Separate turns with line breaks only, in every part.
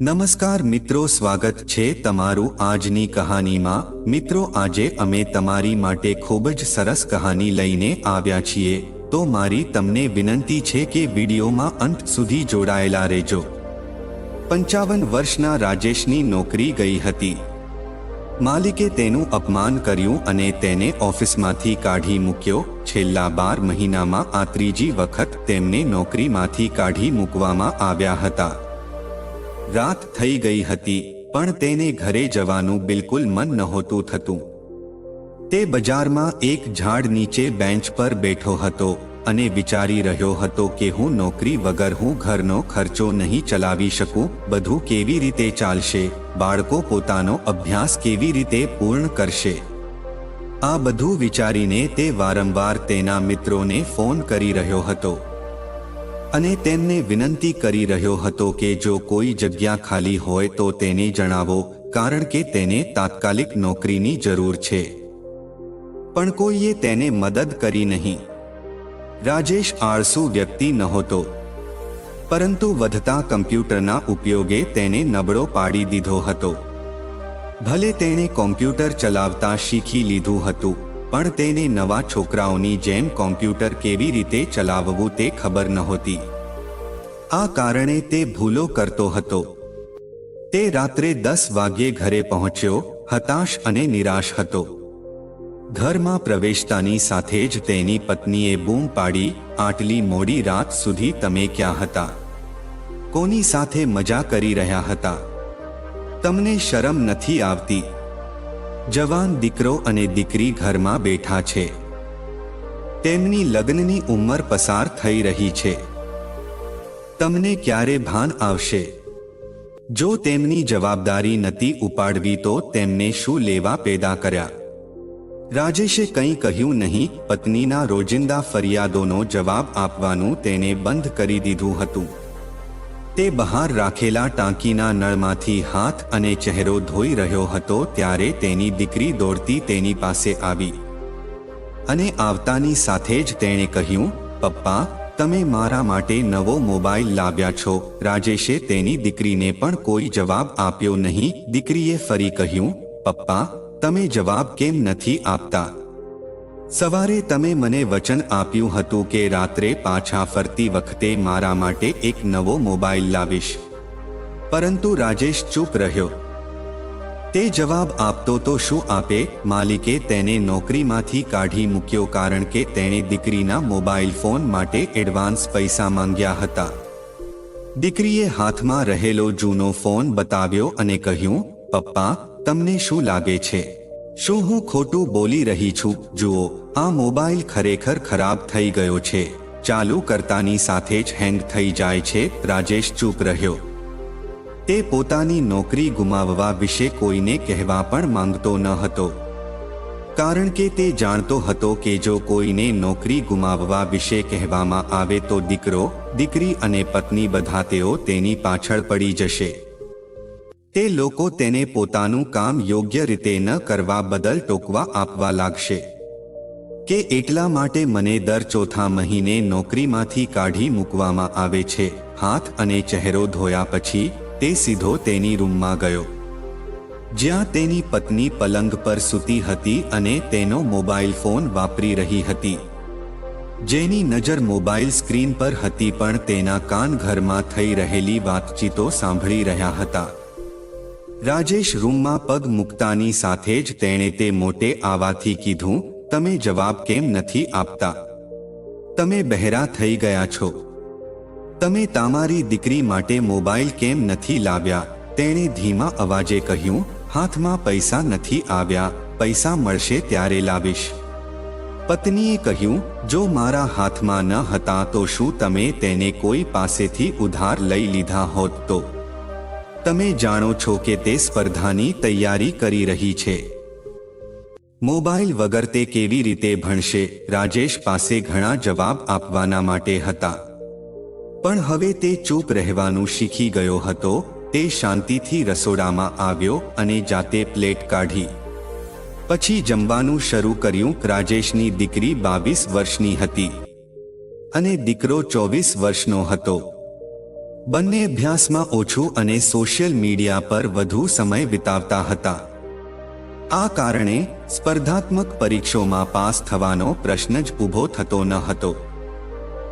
નમસ્કાર મિત્રો, સ્વાગત છે તમારું આજની કહાનીમાં. મિત્રો, આજે અમે તમારી માટે ખૂબ જ સરસ કહાની લઈને આવ્યા છીએ. તો મારી તમને વિનંતી છે કે વિડીયોમાં અંત સુધી જોડાયેલા રહેજો. પંચાવન વર્ષના રાજેશની નોકરી ગઈ હતી. માલિકે તેનું અપમાન કર્યું અને તેને ઓફિસમાંથી કાઢી મૂક્યો. છેલ્લા બાર મહિનામાં આ ત્રીજી વખત તેમને નોકરીમાંથી કાઢી મૂકવામાં આવ્યા હતા. રાત થઈ ગઈ હતી, પણ તેને ઘરે જવાનું બિલકુલ મન નહોતું થતું. તે બજારમાં એક ઝાડ નીચે બેન્ચ પર બેઠો હતો અને વિચારી રહ્યો હતો કે હું નોકરી વગર હું ઘરનો ખર્ચો નહીં ચલાવી શકું, બધું કેવી રીતે ચાલશે, બાળકો પોતાનો અભ્યાસ કેવી રીતે પૂર્ણ કરશે? આ બધું વિચારીને તે વારંવાર તેના મિત્રોને ફોન કરી રહ્યો હતો. અને તેમને વિનંતી કરી રહ્યો હતો કે જો કોઈ જગ્યા ખાલી હોય તો તેને જણાવો, કારણ કે તેને તાત્કાલિક નોકરીની જરૂર છે. પણ કોઈએ તેને મદદ કરી નહીં. રાજેશ આળસુ વ્યક્તિ નહોતો. પરંતુ વધતા કમ્પ્યુટરના ઉપયોગે તેને નબળો પાડી દીધો હતો. ભલે તેણે કોમ્પ્યુટર ચલાવતા શીખી લીધું હતું. પણ તેને નવા છોકરાઓની જેમ કોમ્પ્યુટર કેવી રીતે ચલાવવું તે ખબર નહોતી. આ કારણે તે ભૂલો કરતો હતો. તે રાત્રે દસ વાગ્યે ઘરે પહોંચ્યો, હતાશ અને નિરાશ હતો. ઘરમાં પ્રવેશતાની સાથે જ તેની પત્નીએ બૂમ પાડી, આટલી મોડી રાત સુધી તમે ક્યાં હતા? કોની સાથે મજા કરી રહ્યા હતા? તમને શરમ નથી આવતી? જવાન દીકરો અને દીકરી ઘરમાં બેઠા છે. તેમની લગ્નની ઉંમર પસાર થઈ રહી છે. તમને ક્યારે ભાન આવશે? જો તેમની જવાબદારી નથી ઉપાડવી તો તેમને શું લેવા પેદા કર્યા? રાજેશે કંઈ કહ્યું નહીં, પત્નીના રોજિંદા ફરિયાદોનો જવાબ આપવાનું તેને બંધ કરી દીધું હતું. તે બહાર રાખેલા ટાંકીના નળમાંથી હાથ અને ચહેરો ધોઈ રહ્યો હતો ત્યારે તેની દીકરી દોડતી તેની પાસે આવી. અને આવતાની સાથે જ તેણે કહ્યું, પપ્પા, તમે મારા માટે નવો મોબાઈલ લાવ્યા છો. રાજેશે તેની દીકરીને પણ કોઈ જવાબ આપ્યો નહીં. દીકરીએ ફરી કહ્યું, પપ્પા, તમે જવાબ કેમ નથી આપતા? સવારે તમે મને વચન આપ્યું હતું કે રાત્રે પાછા ફરતી વખતે મારા માટે એક નવો મોબાઈલ લાવીશ. પરંતુ રાજેશ ચૂપ રહ્યો. તે જવાબ આપતો તો શું આપે? માલિકે તેને નોકરીમાંથી કાઢી મૂક્યો કારણ કે તેણે દીકરીના મોબાઈલ ફોન માટે એડવાન્સ પૈસા માંગ્યા હતા. દીકરીએ હાથમાં રહેલો જૂનો ફોન બતાવ્યો અને કહ્યું, પપ્પા, તમને શું લાગે છે? શું હું ખોટું બોલી રહી છું? જુઓ, આ મોબાઈલ ખરેખર ખરાબ થઈ ગયો છે. ચાલુ કરતાની સાથે જ હેંગ થઈ જાય છે. રાજેશ ચૂપ રહ્યો. તે પોતાની નોકરી ગુમાવવા વિશે કોઈને કહેવા પણ માંગતો ન હતો. કારણ કે તે જાણતો હતો કે જો કોઈને નોકરી ગુમાવવા વિશે કહેવામાં આવે તો દીકરો, દીકરી અને પત્ની બધા તેઓ તેની પાછળ પડી જશે. તે લોકો તેને પોતાનું કામ યોગ્ય રીતે ન કરવા બદલ ટોકવા આપવા લાગશે. કે એટલા માટે મને દર ચોથા મહિને નોકરીમાંથી કાઢી મૂકવામાં આવે છે, હાથ અને ચહેરો ધોયા પછી તે સીધો તેની રૂમમાં ગયો. જ્યાં તેની પત્ની પલંગ પર સૂતી હતી અને તેનો મોબાઈલ ફોન વાપરી રહી હતી. જેની નજર મોબાઈલ સ્ક્રીન પર હતી પણ તેના કાન ઘરમાં થઈ રહેલી વાતચીતો સાંભળી રહ્યા હતા. રાજેશ રૂમમાં પગ મૂકતાની સાથે જ તેણે તે મોટે આવાથી કીધું, તમે જવાબ કેમ નથી આપતા? તમે બહેરા થઈ ગયા છો. તમે તમારી દીકરી માટે મોબાઈલ કેમ નથી લાવ્યા? તેણે ધીમા અવાજે કહ્યું, હાથમાં પૈસા નથી આવ્યા, પૈસા મળશે ત્યારે લાવીશ. પત્નીએ કહ્યું, જો મારા હાથમાં ન હતા તો શું તમે તેને કોઈ પાસેથી ઉધાર લઈ લીધા હોત તો? તમે જાણો છો કે તે સ્પર્ધાની તૈયારી કરી રહી છે. મોબાઈલ વગર તે કેવી રીતે ભણશે? રાજેશ પાસે ઘણા જવાબ આપવાના માટે હતા. પણ હવે તે ચૂપ રહેવાનું શીખી ગયો હતો, તે શાંતિથી રસોડામાં આવ્યો અને જાતે પ્લેટ કાઢી. પછી જમવાનું શરૂ કર્યું, રાજેશની દીકરી બાવીસ વર્ષની હતી. અને દીકરો ચોવીસ વર્ષનો હતો. બંને અભ્યાસમાં ઓછું અને સોશિયલ મીડિયા પર વધુ સમય વિતાવતા હતા. આ કારણે સ્પર્ધાત્મક પરીક્ષોમાં પાસ થવાનો પ્રશ્ન જ ઊભો થતો ન હતો.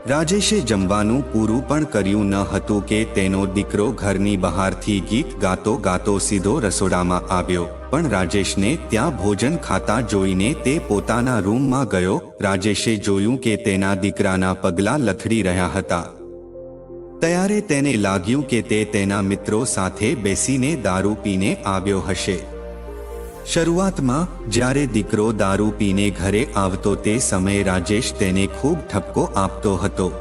રાજેશે જમવાનું પૂરું પણ કર્યું ન હતું કે તેનો દીકરો ઘરની બહારથી ગીત ગાતો ગાતો સીધો રસોડામાં આવ્યો, પણ રાજેશને ત્યાં ભોજન ખાતા જોઈને તે પોતાના રૂમમાં ગયો. રાજેશે જોયું કે તેના દીકરાના પગલાં લથડી રહ્યા હતા. ત્યારે તેને લાગ્યું કે તે તેના મિત્રો સાથે બેસીને દારૂ પીને આવ્યો હશે. શરૂઆતમાં, જ્યારે દીકરો દારૂ પીને ઘરે આવતો તે સમયે રાજેશ તેને ખૂબ ઠપકો આપતો હતો.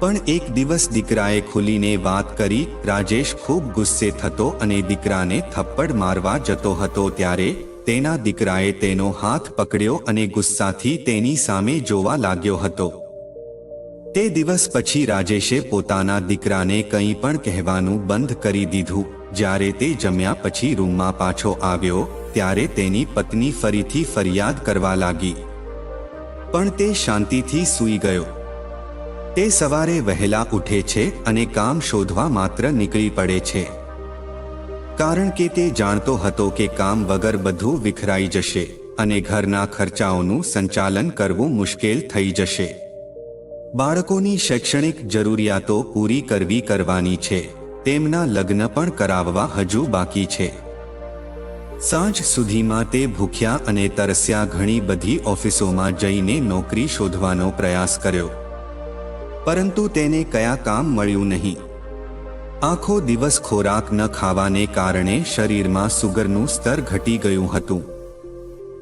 પણ એક દિવસ દીકરાએ ખુલીને વાત કરી, રાજેશ ખૂબ ગુસ્સે થતો અને દીકરાને થપ્પડ મારવા જતો હતો ત્યારે, તેના દીકરાએ તેનો હાથ પકડ્યો અને ગુસ્સાથી તેની સામે જોવા લાગ્યો હતો. તે દિવસ પછી રાજેશે પોતાના દીકરાને કંઈ પણ કહેવાનું બંધ કરી દીધું. જ્યારે તે જમ્યા પછી રૂમમાં પાછો આવ્યો, ત્યારે તેની પત્ની ફરીથી ફરિયાદ કરવા લાગી. પણ તે શાંતિથી સૂઈ ગયો. તે સવારે વહેલા ઉઠે છે અને કામ શોધવા માત્ર નીકળી પડે છે. કારણ કે તે જાણતો હતો કે કામ વગર બધું વિખરાઈ જશે અને ઘરના ખર્ચાઓનું સંચાલન કરવું મુશ્કેલ થઈ જશે. બાળકોની શૈક્ષણિક જરૂરિયાતો પૂરી કરવી કરવાની છે. તેમના લગ્ન પણ કરાવવા હજુ બાકી છે. સાંજ સુધીમાં તે ભૂખ્યા અને તરસ્યા ઘણી બધી ઓફિસોમાં જઈને નોકરી શોધવાનો પ્રયાસ કર્યો. પરંતુ તેને કયા કામ મળ્યું નહીં. આખો દિવસ ખોરાક ન ખાવાને કારણે શરીરમાં સુગરનું સ્તર ઘટી ગયું હતું.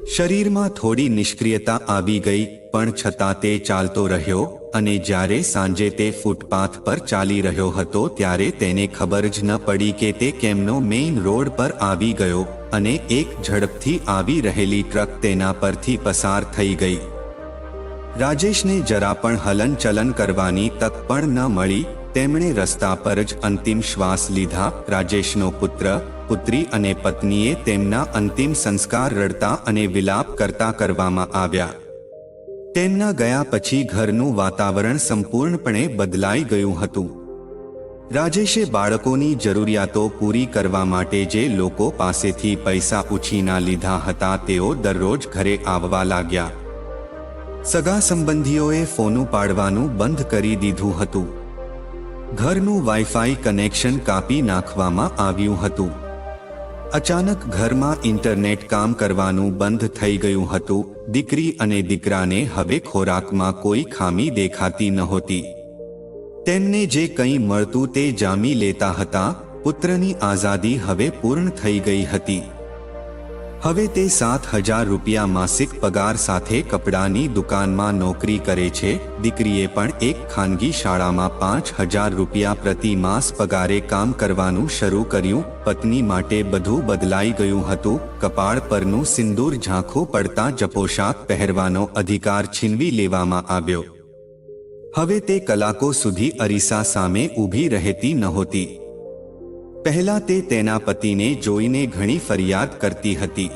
શરીરમાં થોડી નિષ્ક્રિયતા આવી ગઈ, પણ છતાં તે ચાલતો રહ્યો અને જ્યારે સાંજે તે ફૂટપાથ પર ચાલી રહ્યો હતો ત્યારે તેને ખબર જ ન પડી કે તે કેમનો મેઇન રોડ પર આવી ગયો અને એક ઝડપથી આવી રહેલી ટ્રક તેના પરથી પસાર થઈ ગઈ. રાજેશને જરા પણ હલનચલન કરવાની તક પણ ન મળી, તેમણે રસ્તા પર જ અંતિમ શ્વાસ લીધા. રાજેશનો પુત્ર પુત્રી અને પત્નીએ તેમના અંતિમ સંસ્કાર રડતા અને વિલાપ કરતા કરવામાં આવ્યા. તેમના ગયા પછી ઘરનું વાતાવરણ સંપૂર્ણપણે બદલાઈ ગયું હતું. રાજેશે બાળકોની જરૂરિયાતો પૂરી કરવા માટે જે લોકો પાસેથી પૈસા ઉછીના લીધા હતા તેઓ દરરોજ ઘરે આવવા લાગ્યા. સગા સંબંધીઓએ ફોન પાડવાનું બંધ કરી દીધું હતું. ઘરનું વાઈફાઈ કનેક્શન કાપી નાખવામાં આવ્યું હતું. અચાનક ઘરમાં ઇન્ટરનેટ કામ કરવાનું બંધ થઈ ગયું હતું. દીકરી અને દીકરાને હવે ખોરાકમાં કોઈ ખામી દેખાતી નહોતી. તેમને જે કંઈ મળતું તે જામી લેતા હતા. પુત્રની આઝાદી હવે પૂર્ણ થઈ ગઈ હતી. હવે તે સાત હજાર રૂપિયા માસિક પગાર સાથે કપડાની દુકાનમાં નોકરી કરે છે. દીકરીએ પણ એક ખાનગી શાળામાં પાંચ હજાર રૂપિયા પ્રતિ માસ પગારે કામ કરવાનું શરૂ કર્યું. પત્ની માટે બધું બદલાઈ ગયું હતું. કપાળ પરનું સિંદૂર ઝાંખું પડતા જપોશાક પહેરવાનો અધિકાર છીનવી લેવામાં આવ્યો. હવે તે કલાકો સુધી અરીસા સામે ઊભી રહેતી નહોતી. પહેલા તે તેના પતિને જોઈને ઘણી ફરિયાદ કરતી હતી.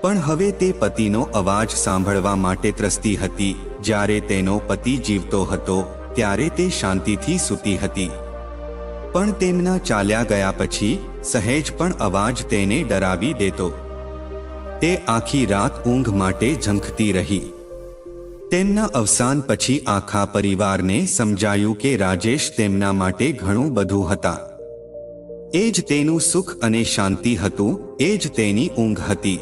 પણ હવે તે પતિનો અવાજ સાંભળવા માટે ત્રસતી હતી. જ્યારે તેનો પતિ જીવતો હતો, ત્યારે તે શાંતિથી સૂતી હતી. પણ તેમના ચાલ્યા ગયા પછી, સહેજ પણ અવાજ તેને ડરાવી દેતો. તે આખી રાત ઊંઘ માટે ઝંખતી રહી. તેમના અવસાન પછી આખા પરિવારને સમજાયું કે રાજેશ તેમના માટે ઘણું બધું હતા. એ જ તેનું સુખ અને શાંતિ હતું, એ જ તેની ઊંઘ હતી.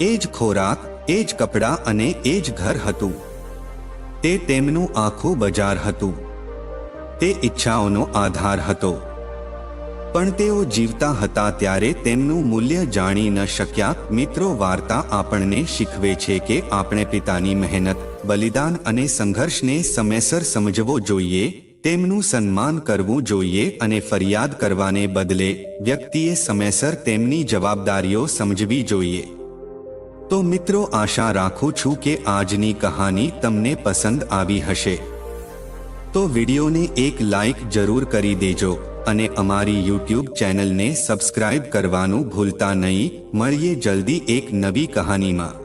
એ જ ખોરાક, એ જ કપડાં અને એ જ ઘર હતું. તે તેમનું આખું બજાર હતું. તે ઈચ્છાઓનો આધાર હતો. પણ તેઓ જીવતા હતા ત્યારે તેમનું મૂલ્ય જાણી ન શક્યા. મિત્રો, વાર્તા આપણને શીખવે છે કે આપણે પિતાની મહેનત, બલિદાન અને સંઘર્ષને સમયસર સમજવો જોઈએ. તેમનું સન્માન કરવું જોઈએ અને ફરિયાદ કરવાને બદલે વ્યક્તિએ સમયસર તેમની જવાબદારીઓ સમજવી જોઈએ. તો મિત્રો, આશા રાખું છું કે આજની કહાની તમને પસંદ આવી હશે. તો વિડીયોને એક લાઈક જરૂર કરી દેજો અને અમારી યુટ્યુબ ચેનલને સબસ્ક્રાઇબ કરવાનું ભૂલતા નહીં. મળીએ જલ્દી એક નવી કહાનીમાં.